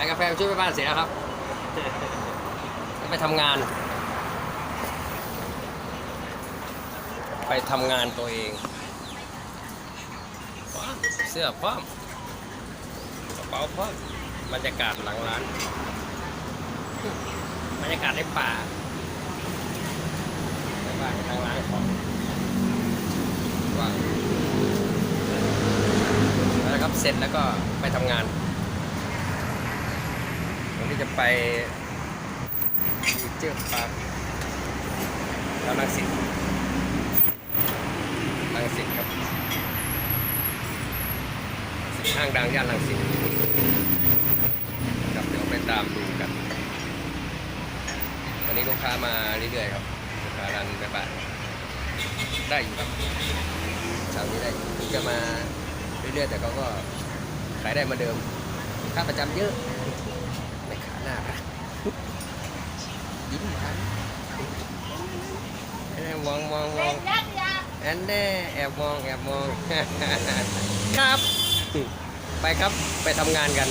ขายกาแฟช่วยไปบ้านเสร็จแล้วครับจะไปทำงาน ไปทำงานตัวเองเสื้อพร้อมกระเป๋าพร้อมบรรยากาศหลังร้านบรรยากาศในป่าในป่าทางร้านของว่าแล้วครับเสร็จแล้วก็ไปทำงาน วันนี้จะไปฟิวเจอร์ปาร์คแล้วนักสิทธิ์ลังสิตครับห้างดังย่านลังสิตครับเดี๋ยวไปตามดูกันวันนี้ลูกค้ามาเรื่อยๆครับลูกค้าร้านแม่บ้านได้อยู่ครับเช้านี้ได้อยู่จะมาเรื่อยๆแต่เขาก็ขายได้เหมาเดิมค่าประจำเยอะไม่ขาหน้าปะ ยิ้มทันเอ้ยมองมองมองอันแน่แอบมองแอบมอง ครับ ไปครับไปทำงานกัน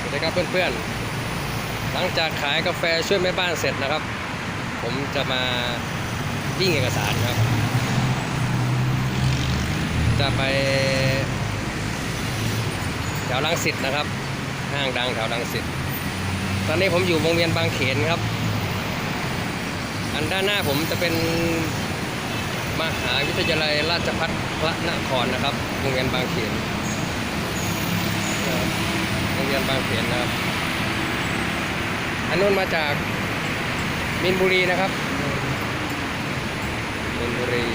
สวัสดีครับเพื่อนๆ หลังจากขายกาแฟช่วยแม่บ้านเสร็จนะครับ ผมจะมาวิ่งเอกสารครับ จะไปแถวลังสิตนะครับ ห้างดังแถวลังสิตตอนนี้ผมอยู่วงเวียนบางเขนครับ อันด้านหน้าผมจะเป็นมหาวิทยาลัยราชภัฏพระนครนะครับวงเวียนบางเขนนะครับวงเวียนบางเขนนะครับ อันนู้นมาจากมินบุรีนะครับมินบุรี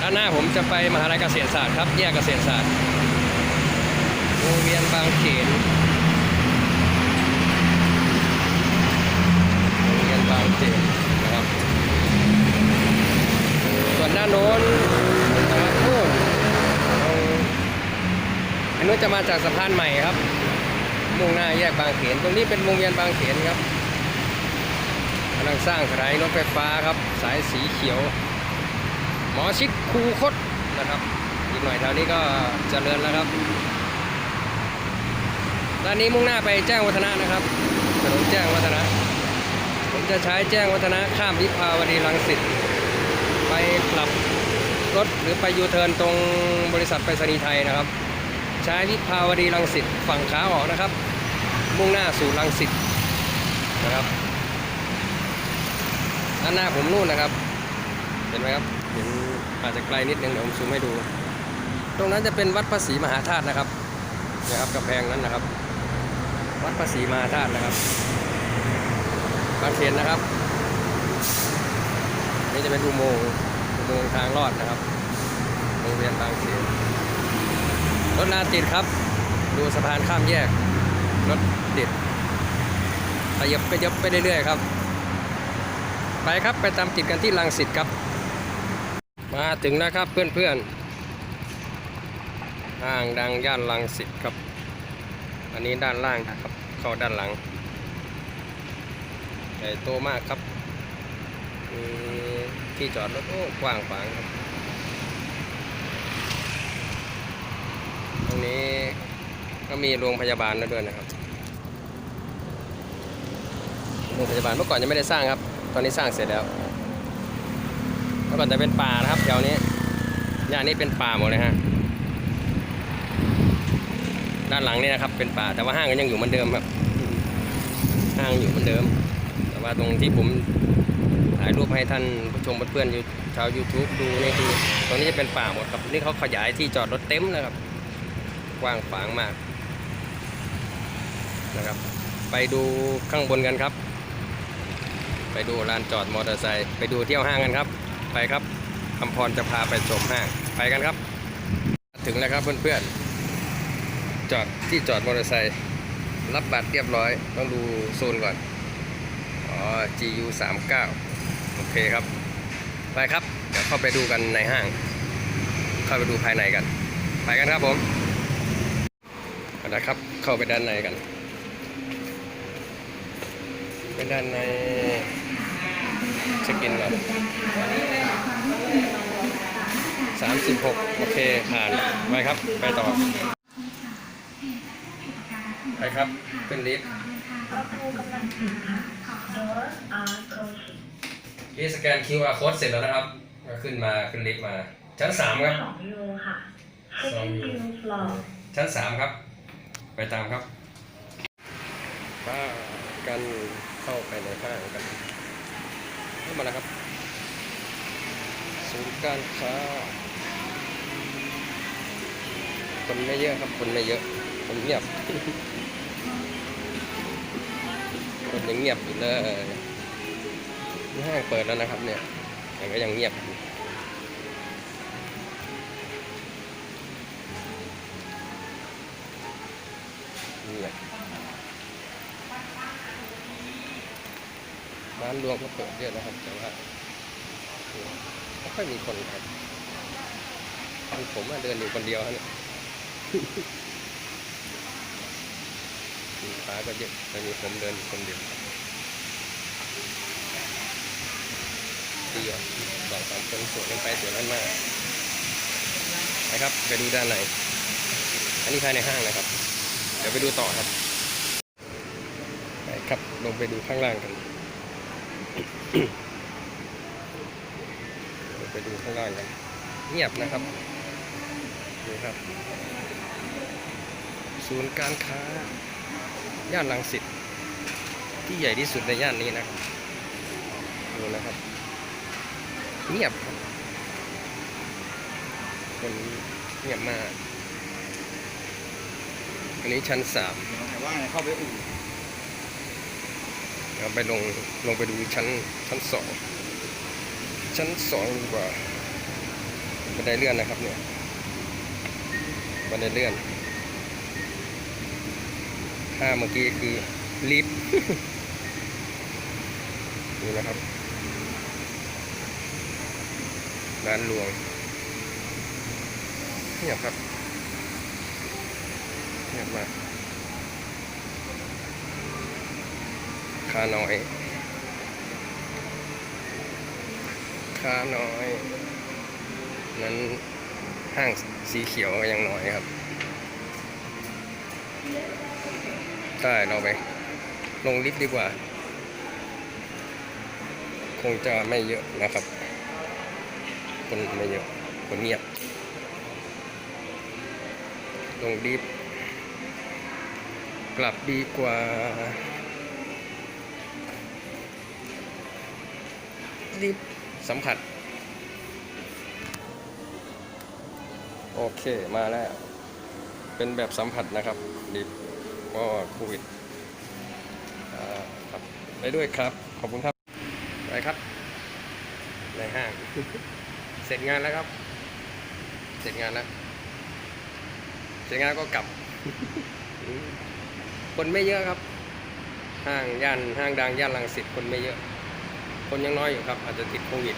ด้านหน้าผมจะไปมหาลัยเกษตรศาสตร์ครับ แยกเกษตรศาสตร์ งเวียนบางเขนวงเวียนบางเขนนะครับ ส่วนด้านโน้นนะครับโน่นอันนู้นจะมาจากสะพานใหม่ครับ มุ่งหน้าแยกบางเขน ตรงนี้เป็นวงเวียนบางเขนครับกำลังสร้างสถานีรถไฟฟ้าครับ สายสีเขียว หมอชิดคูคตนะครับ อีกหน่อยแถวนี้ก็จเจริญแล้วครับ ด้านนี้มุ่งหน้าไปแจ้งวัฒนะนะครับถนนแจ้งวัฒนะ ผมจะใช้แจ้งวัฒนะข้ามวิภาวดีรังสิตไปกลับรถหรือไปยูเทิร์นตรงบริษัทไปรษณีย์ไทยนะครับ ใช้วิภาวดีรังสิตฝั่งขาออกนะครับ มุ่งหน้าสู่รังสิตนะครับด้านหน้าผมนู่นนะครับ เห็นไหมครับเห็นอาจจะไกลนิดนึงเดี๋ยวผมซูมให้ดู ตรงนั้นจะเป็นวัดพระศรีมหาธาตุนะครับนะครับกำแพงนั้นนะครับ วัดพระศรีมาธาตุนะครับบางเขนนะครับ นี่จะเป็นอุโมงค์อุโมงค์ทางลอดนะครับโรงเรียนบางเขนรถลาติดครับ ดูสะพานข้ามแยก รถติดขยับไปยับไปเรื่อยๆครับ ไปครับไปตามติดกันที่ลังสิตครับ มาถึงนะครับเพื่อนๆห้างดังย่านลังสิตครับ อันนี้ด้านล่างนะครับ เข้าด้านหลังใหญ่โตมากครับมีที่จอดรถโอ้กว้างขวางครับ ตรงนี้ก็มีโรงพยาบาลด้วยนะครับโรงพยาบาลเมื่อก่อนยังไม่ได้สร้างครับ ตอนนี้สร้างเสร็จแล้วเมื่อก่อนจะเป็นป่านะครับแถวนี้ย่านนี้เป็นป่าหมดเลยฮะ ด้านหลังนี่นะครับ เป็นป่าแต่ว่าห้างก็ยังอยู่เหมือนเดิมครับ ห้างอยู่เหมือนเดิม แต่ว่าตรงที่ผมถ่ายรูปให้ท่านผู้ชมเพื่อนๆชาว YouTube ดูนี่คือตรงนี้จะเป็นป่าหมดครับนี่เขาขยายที่จอดรถเต็มเลยครับ กว้างขวางมากนะครับ ไปดูข้างบนกันครับ ไปดูลานจอดมอเตอร์ไซค์ไปดูเที่ยวห้างกันครับ ไปครับคำพรจะพาไปชมห้างไปกันครับ ถึงแล้วครับเพื่อนๆ จอดที่จอดมอเตอร์ไซค์รับบัตรเรียบร้อย ต้องดูโซนก่อน อ๋อ GU 3 9โอเคครับ ไปครับ เดี๋ยวเข้าไปดูกันในห้าง เข้าไปดูภายในกัน ไปกันครับผมนะครับ เข้าไปด้านในกัน ไปด้านในเช็คอินก่อนสามสิบหกโอเค ผ่าน ไปครับ ไปต่อ ไปครับขึ้นลิฟต์นี่สแกน QR code เสร็จแล้วนะครับก็ขึ้นมาขึ้นลิฟต์มา ชั้นสามครับสองยูโรค่ะสอง Second ยูโร Zero floor ชั้นสามครับ ไปตามครับป้ากันเข้าไปในห้างกันเข้ามาแล้วครับศูนย์การค้าคนไม่เยอะครับคนไม่เยอะคนเงียบ คนยังเงียบอยู่เลยห้างเปิดแล้วนะครับเนี่ย แต่ก็ยังเงียบอยู่เงียบร้านรวงก็เปิดเยอะนะครับ แต่ว่าไม่ค่อยมีคนครับผมเดินอยู่คนเดียวฮะเนี่ย สินค้าก็เยอะแต่มีผมเดินคนเดียวดีอะสองสามคนสวนกันไปสวนกันมานะครับไปดูด้านไหนอันนี้ภายในห้างนะครับ เดี๋ยวไปดูต่อครับไปครับลงไปดูข้างล่างกันไปดูข้างล่างกันเงียบนะครับนี่ครับศูนย์การค้า ย่านลังสิตที่ใหญ่ที่สุดในย่านนี้นะครับดูนะครับ เงียบครับคนเงียบมากอันนี้ชั้นสามแต่ว่าเข้าไปอู่เราไปลงลงไปดูชั้นชั้นสองชั้นสองดีกว่าบันไดเลื่อนนะครับเนี่ยบันไดเลื่อน ถ้าเมื่อกี้คือลิฟต์นี่นะครับร้านรวงเงียบครับเงียบมากคาน้อยคาน้อย นั้นห้างสีเขียวก็ยังน้อยครับ ได้เราไป ลงลิฟต์ดีกว่า คงจะไม่เยอะนะครับ คนไม่เยอะ คนเงียบ ลงลิฟต์กลับดีกว่า ลิฟต์สัมผัส โอเคมาแล้ว เป็นแบบสัมผัสนะครับลิฟต์ ก็โควิดครับไปด้วยครับ ขอบคุณครับ ไปครับ ในห้าง เสร็จงานแล้วครับ เสร็จงานแล้ว เสร็จงานก็กลับ คนไม่เยอะครับ ห้างย่านห้างดังย่านลังสิตคนไม่เยอะ คนยังน้อยอยู่ครับ อาจจะติดโควิด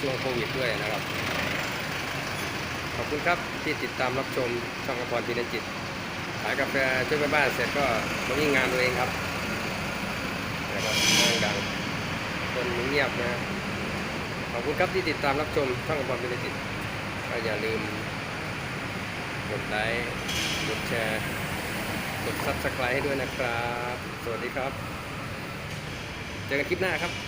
ช่วงโควิดด้วยนะครับ ขอบคุณครับที่ติดตามรับชมช่องอภรพินจิตายกาแฟช่วยแม่บ้านเสร็จก็มาวิ่งงานตัวเองครับนะครับห้างดังคนเงียบนะขอบคุณครับที่ติดตามรับชมช่องอภรพินจิตก็อย่าลืมกดไลค์กดแชร์กดซับสไครต์ให้ด้วยนะครับ สวัสดีครับ เจอกันคลิปหน้าครับ